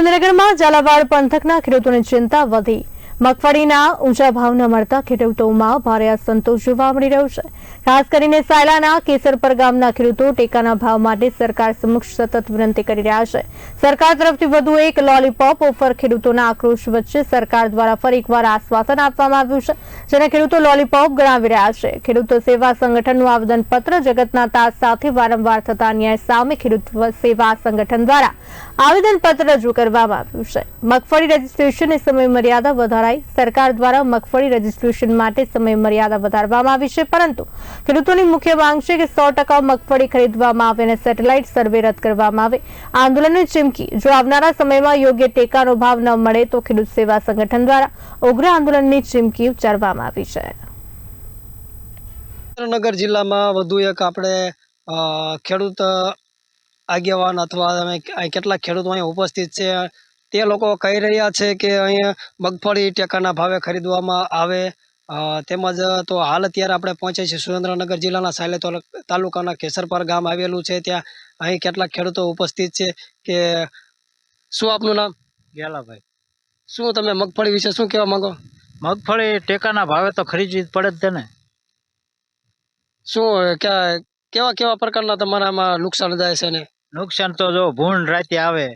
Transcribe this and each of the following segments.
સુરેન્દ્રનગરમાં ઝાલાવાડ પંથકના ખેડૂતોની ચિંતા વધી. મગફળીના ઊંચા ભાવ ન મળતા ખેડૂતોમાં ભારે અસંતોષ જોવા મળી રહ્યો છે. ખાસ કરીને સાયલાના કેસરપર ગામના ખેડૂતો ટેકાના ભાવ માટે સરકાર સમક્ષ સતત વિનંતી કરી રહ્યા છે. સરકાર તરફથી વધુ એક લોલીપોપ ઓફર ખેડૂતોના આક્રોશ વચ્ચે સરકાર દ્વારા ફરી આશ્વાસન આપવામાં આવ્યું છે, જેને ખેડૂતો લોલીપોપ ગણાવી રહ્યા છે. ખેડૂતો સેવા સંગઠનનું આવેદનપત્ર જગતના તાજ સાથે વારંવાર થતા અન્યાય સામે ખેડૂત સેવા સંગઠન દ્વારા આવેદનપત્ર રજૂ કરવામાં આવ્યું છે. મગફળી રજીસ્ટ્રેશનની સમય મર્યાદા વધારાઈ સરકાર દ્વારા મગફળી રજીસ્ટ્રેશન માટે સમય મર્યાદા વધારવામાં આવી છે, પરંતુ ખેડૂતોની મુખ્ય માંગ છે કે સો ટકા મગફળી ખરીદવામાં આવે અને સેટેલાઇટ સર્વે રદ કરવામાં આવે. આંદોલનની ચીમકી, જો આવનારા સમયમાં યોગ્ય ટેકાનો ભાવ ન મળે તો ખેડૂત સેવા સંગઠન દ્વારા ઉગ્ર આંદોલનની ચીમકી ઉચ્ચારવામાં આવી છે. સુરેન્દ્રનગર જિલ્લામાં વધુ એક આપણે ખેડૂત આગેવાન અથવા કેટલા ખેડૂતો અહીંયા ઉપસ્થિત છે. તે લોકો કહી રહ્યા છે કે અહીંયા મગફળી ટેકાના ભાવે ખરીદવામાં આવે. તેમજ તો હાલ અત્યારે આપણે પહોંચે છીએ સુરેન્દ્રનગર જિલ્લાના સાયલે તાલુ- તાલુકાના કેસરપર ગામ આવેલું છે. ત્યાં અહીં કેટલાક ખેડૂતો ઉપસ્થિત છે કે શું આપનું નામ? ગેલાભાઈ. શું તમે મગફળી વિશે શું કહેવા માંગો? મગફળી ટેકાના ભાવે તો ખરીદવી જ પડે જ તેને શું ક્યાં કેવા કેવા પ્રકારના તમારામાં નુકસાન જાય છે ને? નુકસાન તો જો ભૂંડ રાતે આવે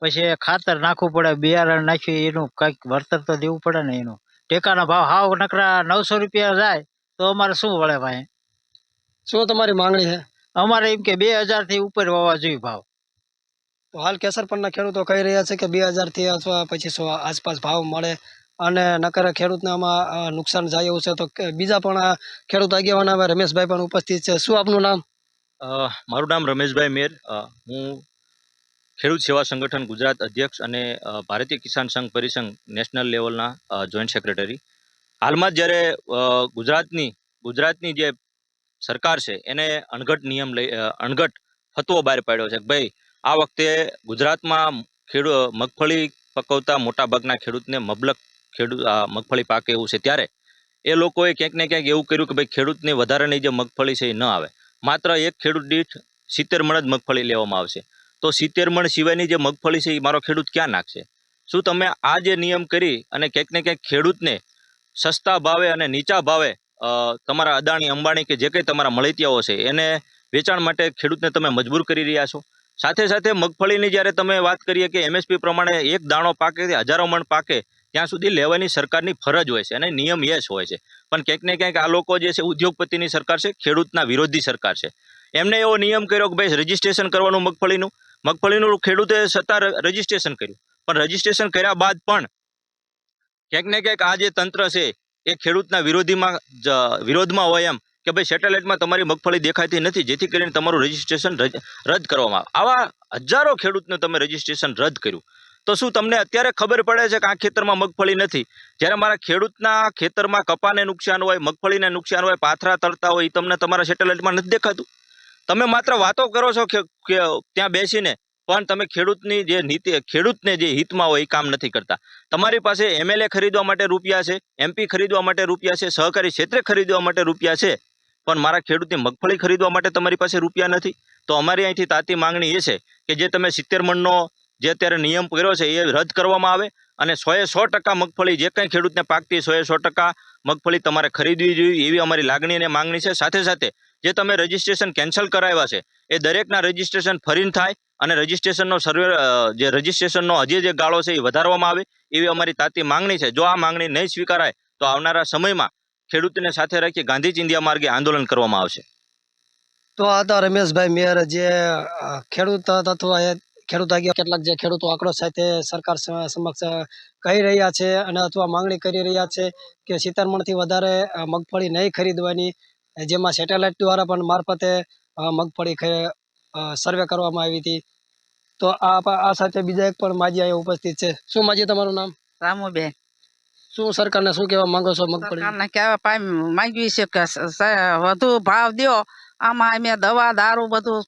પછી ખાતર નાખવું પડે બિયારણ નાખ્યું એનું કંઈક વળતર તો દેવું પડે ને એનું. ટેકાના ભાવ હાવ નકરા નવસો રૂપિયા જાય તો અમારે શું વળે ભાઈ? શું તમારી માંગણી છે? અમારે એમ કે બે હજારથી ઉપર હોવા જોઈએ ભાવ. તો હાલ કેસરપણના ખેડૂતો કહી રહ્યા છે કે બે હજારથી અથવા પચીસો આસપાસ ભાવ મળે અને નકર ખેડૂતને આમાં નુકસાન જાય એવું છે તો કે બીજા પણ આ ખેડૂત આગેવાન હવે રમેશભાઈ પણ ઉપસ્થિત છે. શું આપનું નામ? મારું નામ રમેશભાઈ મેર. હું ખેડૂત સેવા સંગઠન ગુજરાત અધ્યક્ષ અને ભારતીય કિસાન સંઘ પરિસંઘ નેશનલ લેવલના જોઈન્ટ સેક્રેટરી. હાલમાં જ્યારે ગુજરાતની ગુજરાતની જે સરકાર છે એને અણઘટ નિયમ લઈ અણઘટ ફતવો બહાર પાડ્યો છે ભાઈ, આ વખતે ગુજરાતમાં ખેડૂ મગફળી પકવતા મોટાભાગના ખેડૂતને મબલક ખેડૂત મગફળી પાકે એવું છે ત્યારે એ લોકોએ ક્યાંક ને ક્યાંક એવું કર્યું કે ભાઈ ખેડૂતને વધારાની જે મગફળી છે એ ન આવે. માત્ર એક ખેડૂત દીઠ સિત્તેર મણ જ મગફળી લેવામાં આવશે. તો સિત્તેર મણ સિવાયની જે મગફળી છે એ મારો ખેડૂત ક્યાં નાખશે? શું તમે આ જે નિયમ કરી અને ક્યાંક ને ક્યાંક ખેડૂતને સસ્તા ભાવે અને નીચા ભાવે તમારા અદાણી, અંબાણી કે જે કંઈ તમારા મળતિયાઓ છે, એને વેચાણ માટે ખેડૂતને તમે મજબૂર કરી રહ્યા છો? સાથે સાથે મગફળીની જ્યારે તમે વાત કરીએ કે એમએસપી પ્રમાણે એક દાણો પાકે હજારો મણ પાકે, ત્યાં સુધી લેવાની સરકારની ફરજ હોય છે અને નિયમ યસ હોય છે. પણ ક્યાંક ને ક્યાંક આ લોકો જે છે ઉદ્યોગપતિની સરકાર છે, ખેડૂતના વિરોધી સરકાર છે. એમને એવો નિયમ કર્યો કે ભાઈ રજીસ્ટ્રેશન કરવાનું મગફળીનું મગફળીનું ખેડૂતે સત્તા રજીસ્ટ્રેશન કર્યું. પણ રજીસ્ટ્રેશન કર્યા બાદ પણ ક્યાંક ને ક્યાંક આ જે તંત્ર છે, એ ખેડૂતના વિરોધીમાં વિરોધમાં હોય એમ કે ભાઈ સેટેલાઇટમાં તમારી મગફળી દેખાતી નથી, જેથી કરીને તમારું રજીસ્ટ્રેશન રદ કરવામાં આવે. આવા હજારો ખેડૂતને તમે રજીસ્ટ્રેશન રદ કર્યું. તો શું તમને અત્યારે ખબર પડે છે કે આ ખેતરમાં મગફળી નથી? જ્યારે મારા ખેડૂતના ખેતરમાં કપાને નુકસાન હોય, મગફળીને નુકસાન હોય, પાથરા તરતા હોય એ તમને તમારા સેટેલાઇટમાં નથી દેખાતું? તમે માત્ર વાતો કરો છો ત્યાં બેસીને, પણ તમે ખેડૂતની જે નીતિ, ખેડૂતને જે હિતમાં હોય એ કામ નથી કરતા. તમારી પાસે એમએલએ ખરીદવા માટે રૂપિયા છે એમપી ખરીદવા માટે રૂપિયા છે, સહકારી ક્ષેત્રે ખરીદવા માટે રૂપિયા છે, પણ મારા ખેડૂતની મગફળી ખરીદવા માટે તમારી પાસે રૂપિયા નથી. તો અમારી અહીંથી તાતી માંગણી એ છે કે જે તમે સિત્તેર મણનો જે અત્યારે નિયમ કર્યો છે એ રદ કરવામાં આવે અને સોએ સો ટકા મગફળી જે કંઈ ખેડૂતને પાકતી સોએ સો ટકા મગફળી તમારે ખરીદવી જોઈએ એવી અમારી લાગણી અને માંગણી છે. સાથે સાથે જે તમે રજીસ્ટ્રેશન કેન્સલ કરાવ્યા છે, એ દરેકના રજીસ્ટ્રેશન ફરીને થાય અને રજીસ્ટ્રેશનનો સર્વે જે રજીસ્ટ્રેશનનો હજી જે ગાળો છે એ વધારવામાં આવે એવી અમારી તાતી માંગણી છે. જો આ માંગણી નહીં સ્વીકારાય, તો આવનારા સમયમાં ખેડૂતને સાથે રાખી ગાંધી ચિંધિયા માર્ગે આંદોલન કરવામાં આવશે. તો આ હતા રમેશભાઈ મેયર જે ખેડૂત એ ખેડૂત આગેવાન કેટલાક જે ખેડૂતો આંકડો સાથે સરકાર સમક્ષ કહી રહ્યા છે અને અથવા માંગણી કરી રહ્યા છે કે સિત્તેર મણથી વધારે મગફળી નહીં ખરીદવાની જેમાં સેટેલાઇટ દ્વારા પણ મારફતે મગફળી સર્વે કરવામાં આવી હતી. તો આ આ સાથે બીજા એક પણ માજી અહીંયા ઉપસ્થિત છે. શું માજી તમારું નામ? રામુબેન. શું સરકારને શું કહેવા માંગો છો મગફળી? કહેવા માંગવી છે કે વધુ ભાવ દો. આમાં અમે દવા દારૂ બધું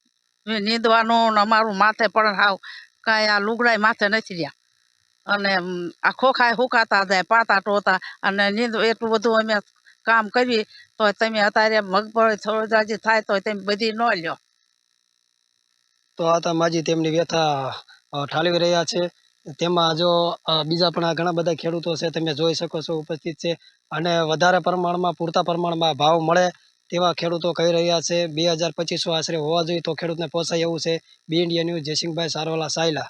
નીંદવાનું ને અમારું માથે પણ હાવ કાંઈ આ લુગડાય માથે નથી રહ્યા. અને આ ખોખાય હુકાતા જાય પાતા ટોતા અને નીંદ એટલું બધું અમે કામ કરીએ તો તમે અત્યારે મગફળી થોડો જાજી થાય તો તમે બધી ન લ્યો. તો આ તમાજી માજી તેમની વ્યથા ઠાલવી રહ્યા છે. તેમાં જો બીજા પણ ઘણા બધા ખેડૂતો છે, તમે જોઈ શકો છો ઉપસ્થિત છે. અને વધારે પ્રમાણમાં, પૂરતા પ્રમાણમાં ભાવ મળે તેવા ખેડૂતો કહી રહ્યા છે. બે હજાર પચીસો આશરે હોવા જોઈએ તો ખેડૂતને પોસાય એવું છે. B India news, Jaysinhbhai Sarvala, Sayla.